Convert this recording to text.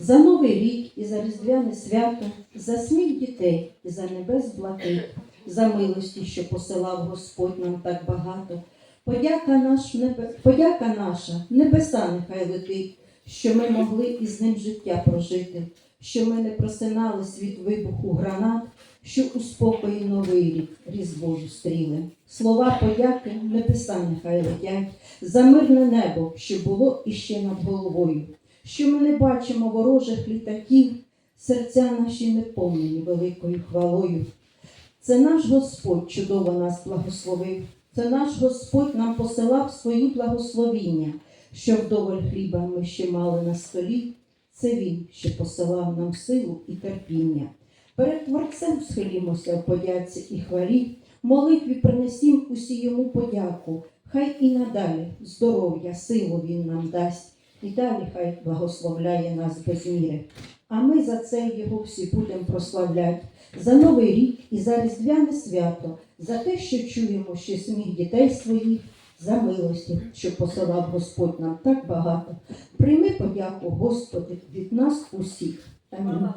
за Новий рік і за Різдвяне свято, за сміх дітей і за небес блакит, за милості, що посилав Господь нам так багато. Подяка, наш, небе... Подяка наша, небеса нехай летить, що ми могли із ним життя прожити, що ми не просинались від вибуху гранат, що у спокої новий рік Різдво зустріли. Слова подяки небеса нехай летять, за мирне небо, що було іще над головою, що ми не бачимо ворожих літаків, серця наші не повнені великою хвалою. Це наш Господь чудово нас благословив, це наш Господь нам посилав свої благословіння, що вдоволь хліба ми ще мали на столі. Це Він, що посилав нам силу і терпіння. Перед Творцем схилімося в подяці і хвалі, молитві принесім усі йому подяку. Хай і надалі здоров'я, силу він нам дасть, і далі хай благословляє нас без міри. А ми за це його всі будемо прославляти, за Новий рік і за Різдвяне свято, за те, що чуємо ще сміх дітей своїх, за милості, що посилав Господь нам так багато. Прийми подяку, Господи, від нас усіх. Амінь.